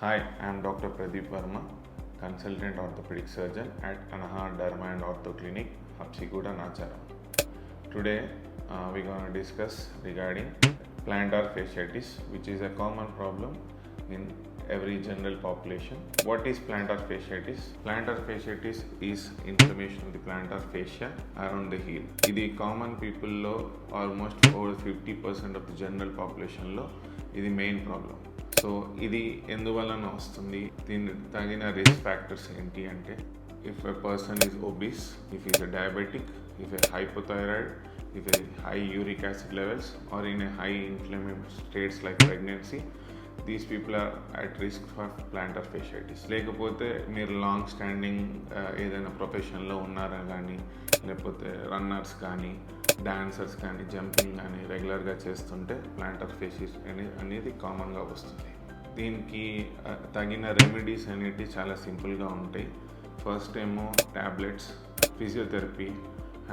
Hi, I am Dr. Pradeep Verma, consultant orthopedic surgeon at Anaha Derma and Ortho Clinic, Hapsiguda, Nacharam. Today, uh, we're going to discuss regarding plantar fasciitis, which is a common problem in every general population. What is plantar fasciitis? Plantar fasciitis is inflammation of the plantar fascia around the heel. ఇది common పీపుల్లో almost over fifty percent of the general పాపులేషన్లో ఇది main problem So ఇది ఎందువలన వస్తుంది? దీని తగిన risk factors ఏంటి అంటే if a person is obese if is a diabetic if a hypothyroid if a high uric acid levels are in a high inflammatory states like pregnancy these people are at risk for plantar fasciitis లేకపోతే మీరు long standing uh, ఏదైనా ప్రొఫెషన్లో ఉన్నారా కానీ లేకపోతే runners కానీ dancers కానీ jumping కానీ రెగ్యులర్గా చేస్తుంటే ప్లాంటర్ ఫేషియస్ అనేది అనేది కామన్గా వస్తుంది. దీనికి uh, తగిన రెమెడీస్ అనేటివి చాలా సింపుల్గా ఉంటాయి. ఫస్ట్ ఏమో tablets physiotherapy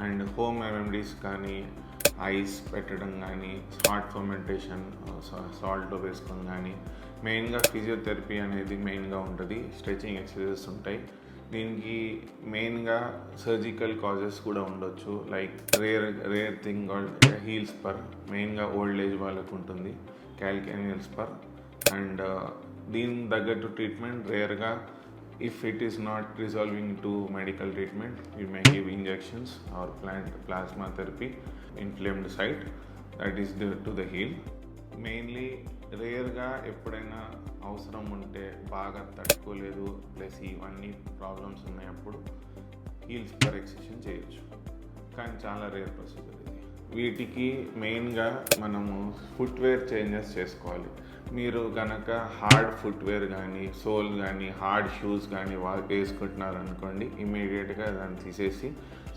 and home remedies కానీ ఐస్ పెట్టడం కానీ స్మార్ట్ ఫర్మెంటేషన్ సాల్ట్ వేసుకొని కానీ మెయిన్గా ఫిజియోథెరపీ అనేది మెయిన్గా ఉంటుంది. స్ట్రెచింగ్ ఎక్సర్సైజెస్ ఉంటాయి. దీనికి మెయిన్గా సర్జికల్ కాజెస్ కూడా ఉండొచ్చు. Like rare rare thing heels per మెయిన్గా ఓల్డ్ ఏజ్ వాళ్ళకు ఉంటుంది. క్యాల్కేనియల్స్ పర్. అండ్ దీని తగ్గట్టు ట్రీట్మెంట్ రేర్గా if it is not resolving to medical treatment you may give injections or plant plasma therapy inflamed site that is the, to the heel mainly రేర్గా ఎప్పుడైనా అవసరం ఉంటే బాగా తట్టుకోలేదు ప్లస్ ఇవన్నీ ప్రాబ్లమ్స్ ఉన్నప్పుడు హీల్స్ పర్ ఎక్సెషన్ చేయొచ్చు కానీ చాలా రేర్ ప్రొసీజర్ ఇది వీటికి మెయిన్గా మనము ఫుట్వేర్ చేంజెస్ చేసుకోవాలి. మీరు కనుక హార్డ్ ఫుట్వేర్ కానీ సోల్ కానీ హార్డ్ షూస్ కానీ వా వేసుకుంటున్నారు అనుకోండి ఇమీడియట్గా దాన్ని తీసేసి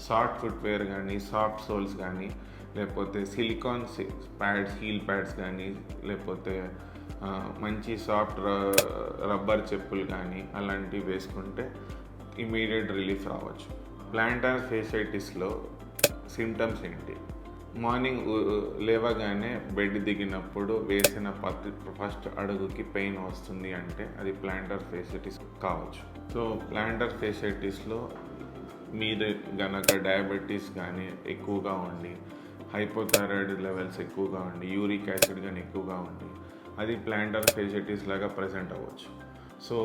సాఫ్ట్ ఫుట్వేర్ కానీ సాఫ్ట్ సోల్స్ కానీ లేకపోతే సిలికాన్ ప్యాడ్స్ హీల్ ప్యాడ్స్ కానీ లేకపోతే మంచి సాఫ్ట్ రబ్బర్ చెప్పులు కానీ అలాంటివి వేసుకుంటే ఇమీడియట్ రిలీఫ్ రావచ్చు. ప్లాంటార్ ఫేసైటిస్లో సిమ్టమ్స్ ఏంటి? మార్నింగ్ లేవగానే బెడ్ దిగినప్పుడు వేసిన పత్తి ఫస్ట్ అడుగుకి పెయిన్ వస్తుంది అంటే అది ప్లాంటర్ ఫేసైటిస్ కావచ్చు. సో ప్లాంటర్ ఫేసైటిస్లో మీరు గనక డయాబెటీస్ కానీ ఎక్కువగా ఉండి హైపోథైరాయిడ్ లెవెల్స్ ఎక్కువగా ఉండి యూరిక్ యాసిడ్ కానీ ఎక్కువగా ఉండి అది ప్లాంటర్ ఫేసైటిస్ లాగా ప్రజెంట్ అవ్వచ్చు. సో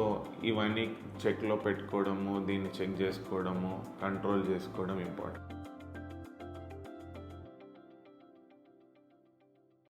ఇవన్నీ చెక్లో పెట్టుకోవడము దీన్ని చెక్ చేసుకోవడము కంట్రోల్ చేసుకోవడం ఇంపార్టెంట్.